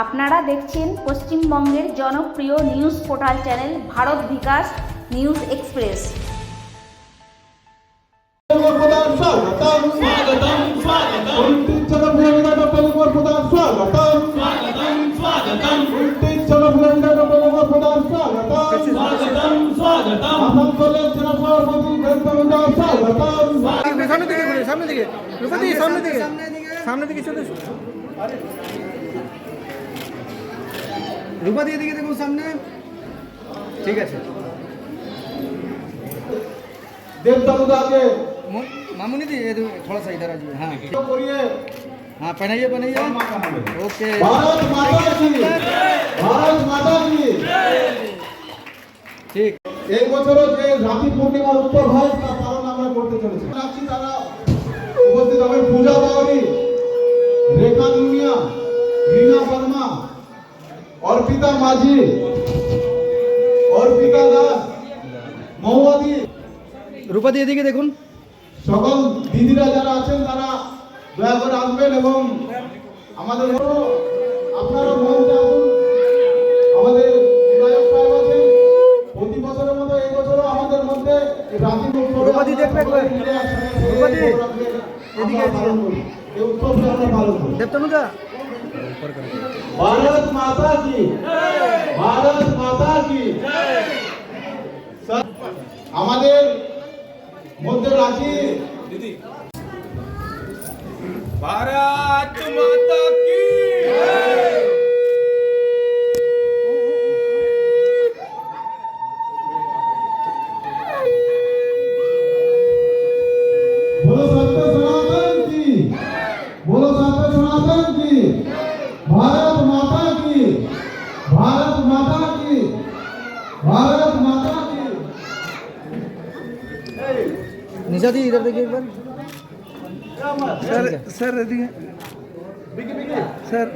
আপনারা দেখছেন পশ্চিমবঙ্গের জনপ্রিয় news portal channel Bharat Bikash news express. সামনে দিকে সামনে দিকে। দিকে সামনে দিকে। সামনে দিকে চলে এসো। রূপা দিয়ে দিকে দেখুন সামনে ঠিক আছে देवदारुदाके म- मामूनी दी ये दो- थोड़ा सा इधर आ जाइए हाँ করিয়ে हाँ पहनाइए पहनाइए ओके ভারত মাতা কি ভারত মাতা কি ठीक এই বছরও যে রাখি পূর্ণিমার উত্তর হয় তা পালন আমরা করতে চলেছি রাখছি তারা উপস্থিত হবে পূজা বাউরি রেখা নুনিয়া রীনা বর্মা অর্পিতা মাঝি। অর্পিতা দাস মহুয়াদি রূপা দিয়ে দিকে দেখুন। সকল দিদিরা যারা আছেন তারা দয়া করে আসবেন এবং আমাদের আপনারা মঞ্চে আসুন। আমাদের বিধায়ক সাহেব আছেন। প্রতি বছরের মতো এই বছরও আমাদের মধ্যে রূপাদি দেখবে একবার। রূপাদি, এদিকে, এদিকে। এই উৎসবকে আমরা পালন করি দেবতনুদা भारत माता की भारत माता की স্যার, আমাদের মধ্যে রাখি भारत माता की बोलो इधर देखिए एक बार। सर सर दिए। सर।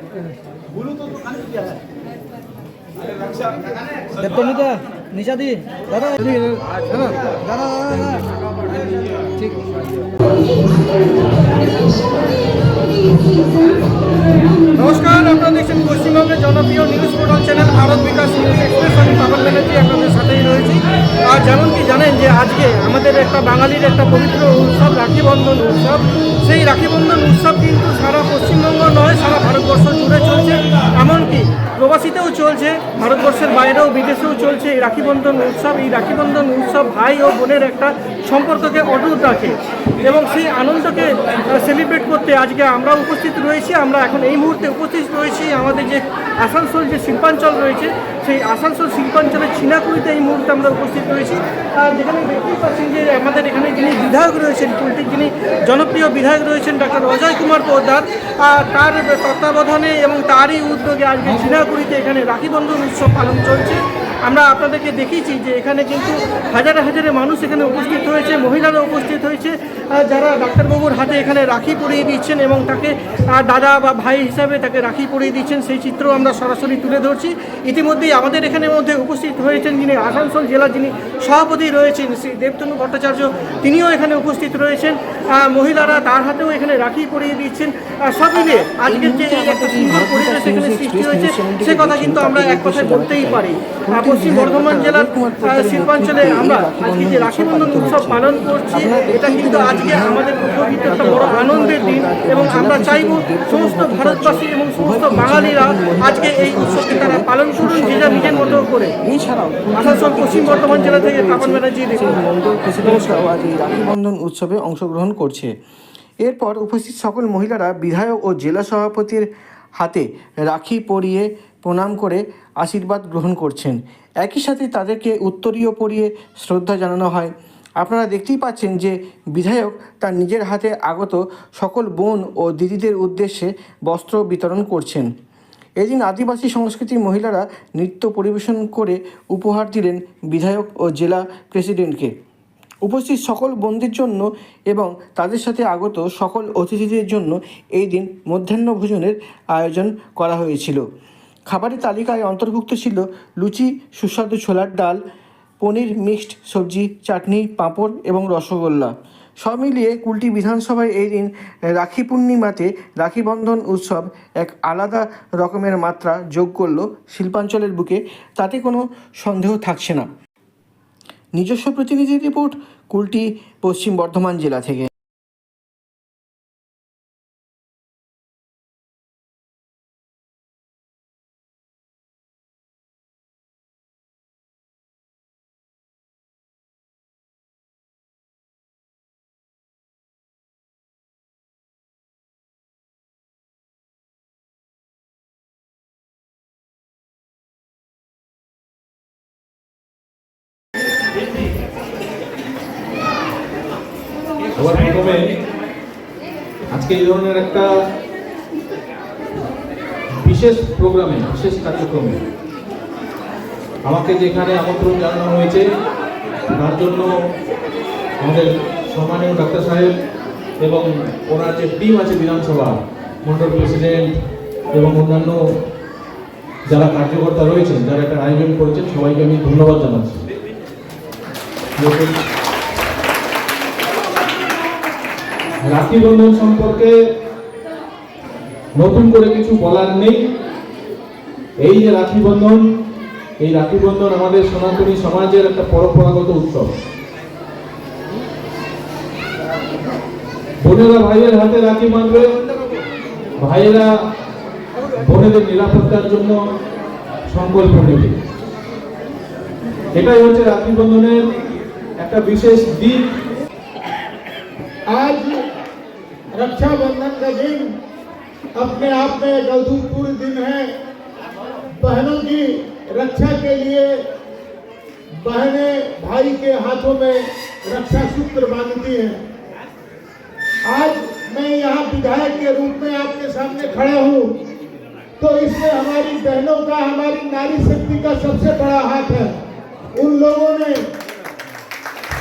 दत्तमिता तो निशा दी। दादा दादा दादा। ठीक। नमस्कार। পশ্চিমবঙ্গের জনপ্রিয় news portal channel Bharat Bikash news express আমি পাবন ব্যানার্জি আপনাদের সাথেই রয়েছি। আর যেমন কি জানেন যে আজকে আমাদের একটা বাঙালির একটা পবিত্র উৎসব, রাখি বন্ধন উৎসব। সেই রাখি বন্ধন উৎসব কিন্তু সারা পশ্চিমবঙ্গ নয়, সারা ভারতবর্ষ জুড়ে চলছে। এমনকি প্রবাসীতেও চলছে, ভারতবর্ষের বাইরেও বিদেশেও চলছে এই রাখি বন্ধন উৎসব। এই রাখি বন্ধন উৎসব ভাই ও বোনের একটা সম্পর্ককে অটুট রাখে এবং সেই আনন্দকে সেলিব্রেট করতে আজকে আমরা উপস্থিত রয়েছি। আমরা এখন এই মুহূর্তে উপস্থিত রয়েছি আমাদের যে আসানসোল যে শিল্পাঞ্চল রয়েছে, সেই আসানসোল শিল্পাঞ্চলের ছিনাকুড়িতে এই মুহূর্তে আমরা উপস্থিত রয়েছি। আর যেখানে দেখতেই পাচ্ছেন যে আমাদের এখানে যিনি বিধায়ক রয়েছেন কুলটির যিনি জনপ্রিয় বিধায়ক রয়েছেন ডক্টর অজয় কুমার পোদ্দার তার তত্ত্বাবধানে এবং তারই উদ্যোগে আজকে ছিনাকুড়িতে এখানে রাখি বন্ধন উৎসব পালন চলছে। আমরা আপনাদেরকে দেখিয়েছি যে এখানে কিন্তু হাজারে হাজারে মানুষ এখানে উপস্থিত হয়েছে মহিলারা উপস্থিত হয়েছে যারা ডাক্তারবাবুর হাতে এখানে রাখি পরিয়ে দিচ্ছেন এবং তাকে দাদা বা ভাই হিসাবে তাকে রাখি পরিয়ে দিচ্ছেন। সেই চিত্র আমরা সরাসরি তুলে ধরছি। ইতিমধ্যেই আমাদের এখানে মধ্যে উপস্থিত হয়েছেন যিনি আসানসোল জেলা যিনি সভাপতি রয়েছেন শ্রী দেবতনু ভট্টাচার্য, তিনিও এখানে উপস্থিত রয়েছেন। মহিলারা তার হাতেও এখানে রাখি পরিয়ে দিচ্ছেন। সব মিলিয়ে আজকের যে একটা সুন্দর পরিবেশ এখানে সৃষ্টি হয়েছে, সে কথা কিন্তু আমরা এক কথায় বলতেই পারি। পশ্চিম বর্ধমান জেলার শিল্পাঞ্চলে আমরা আজকে যে রাখি বন্ধন উৎসব পালন করছি, এটা কিন্তু আজকে আমাদের কিন্তু একটা বড় আনন্দের দিন এবং আমরা চাইব সমস্ত ভারতবাসী এবং সমস্ত বাঙালিরা আজকে এই উৎসবকে তারা পালন করুন, যে যা নিজের মতো করে। আসানসোল পশ্চিম বর্ধমান জেলা থেকে পাপন ব্যানার্জি দেখুন। মন্ডল প্রেসিডেন্টরাও আজ এই রাখি বন্ধন উৎসবে অংশগ্রহণ করছে। এরপর উপস্থিত সকল মহিলারা বিধায়ক ও জেলা সভাপতির হাতে রাখি পরিয়ে প্রণাম করে আশীর্বাদ গ্রহণ করছেন। একই সাথে তাদেরকে উত্তরীয় পরিয়ে শ্রদ্ধা জানানো হয়। আপনারা দেখতেই পাচ্ছেন যে বিধায়ক তার নিজের হাতে আগত সকল বোন ও দিদিদের উদ্দেশ্যে বস্ত্র বিতরণ করছেন। এদিন আদিবাসী সংস্কৃতির মহিলারা নৃত্য পরিবেশন করে উপহার দিলেন বিধায়ক ও জেলা প্রেসিডেন্টকে। উপস্থিত সকল বন্দির জন্য এবং তাদের সাথে আগত সকল অতিথিদের জন্য এই দিন মধ্যাহ্ন ভোজনের আয়োজন করা হয়েছিল। খাবারের তালিকায় অন্তর্ভুক্ত ছিল লুচি, সুস্বাদু ছোলার ডাল, পনির মিক্সড সবজি, চাটনি, পাঁপড় এবং রসগোল্লা। সব মিলিয়ে কুলটি বিধানসভায় এই দিন রাখি পূর্ণিমাতে রাখি বন্ধন উৎসব এক আলাদা রকমের মাত্রা যোগ করল শিল্পাঞ্চলের বুকে। তাতে কোনো সন্দেহ থাকছে না। নিজস্ব প্রতিনিধি রিপোর্ট, কুলটি পশ্চিম বর্ধমান জেলা থেকে। সবার প্রথমে আজকে এই ধরনের একটা বিশেষ প্রোগ্রামে, বিশেষ কার্যক্রমে আমাকে যেখানে আমন্ত্রণ জানানো হয়েছে, তার জন্য আমাদের সম্মানীয় ডাক্তার সাহেব এবং ওনার যে টিম আছে বিধানসভা, মন্ডল প্রেসিডেন্ট এবং অন্যান্য যারা কার্যকর্তা রয়েছেন, যারা একটা আয়োজন করেছেন, সবাইকে আমি ধন্যবাদ জানাচ্ছি। রাখি বন্ধন সম্পর্কে নতুন করে কিছু বলার নেই। এই যে রাখি বন্ধন, এই রাখি বন্ধন আমাদের সনাতনী সমাজের একটা পরম্পরাগত উৎসব। বোনেরা ভাইয়ের হাতে রাখি বাঁধবে। ভাইয়েরা বোনেদের নিরাপত্তার জন্য সংকল্প নেবে। এটাই হচ্ছে রাখি বন্ধনের একটা বিশেষ দিক। आज रक्षाबंधन का दिन अपने आप में एक अभूतपूर्व दिन है। बहनों की रक्षा के लिए बहने भाई के हाथों में रक्षा सूत्र बांधती हैं। आज मैं यहाँ विधायक के रूप में आपके सामने खड़ा हूँ। तो इसमें हमारी बहनों का, हमारी नारी शक्ति का सबसे बड़ा हाथ है। उन लोगों ने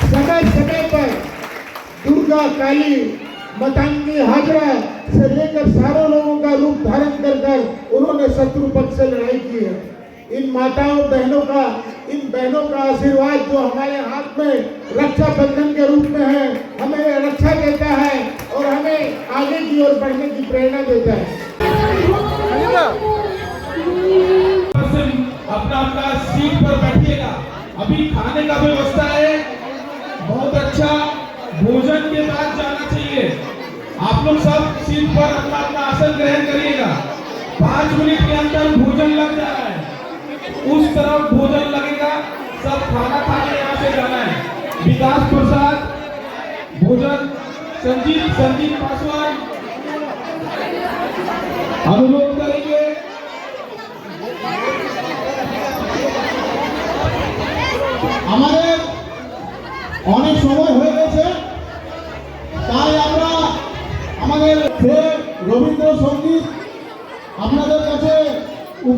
समय समय पर दुर्गा काली मतंगी हाजरा से लेकर सारों लोगों का रूप धारण कर कर उन्होंने शत्रु पक्ष से लड़ाई की है। इन माताओं, बहनों का, इन बहनों का आशीर्वाद जो हमारे हाथ में रक्षा बंधन के रूप में है, हमें रक्षा देता है और हमें आगे की ओर बढ़ने की प्रेरणा देता है। अपना अपना सीट पर बैठिएगा। अभी खाने का व्यवस्था है। बहुत अच्छा। भोजन के बाद जाना आप लोग सब सीट पर अपना अपना आसन ग्रहण करिएगा पाँच मिनट के अंदर भोजन लग जा रहा है उस तरफ भोजन लगेगा सब खाना खाने यहाँ से जाना है विकास प्रसाद भोजन संजीत संजीत पासवान अनुरोध करेंगे আমাদের অনেক সময় আমাদের রবীন্দ্র রবীন্দ্রসঙ্গীত আপনাদের কাছে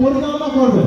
পরিচালনা করবে।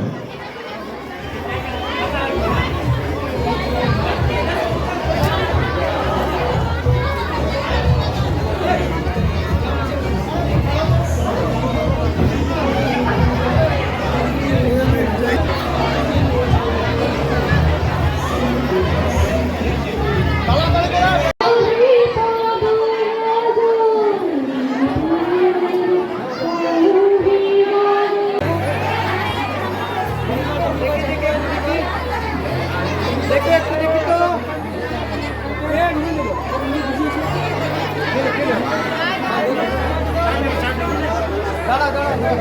এটা একটু দেখি তো দাঁড়া দাঁড়া দাঁড়া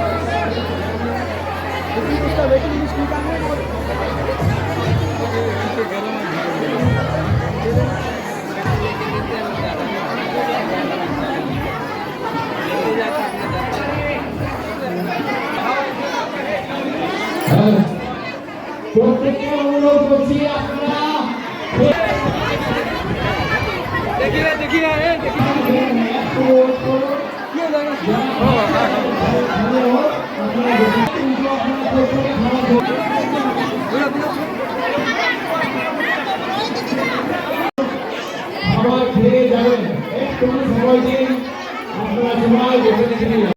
প্রত্যেককে অনুরোধ করছি আপনারা খাবার খেয়ে যাবেন। একটু সময় দিন। আপনারা সবাই বসে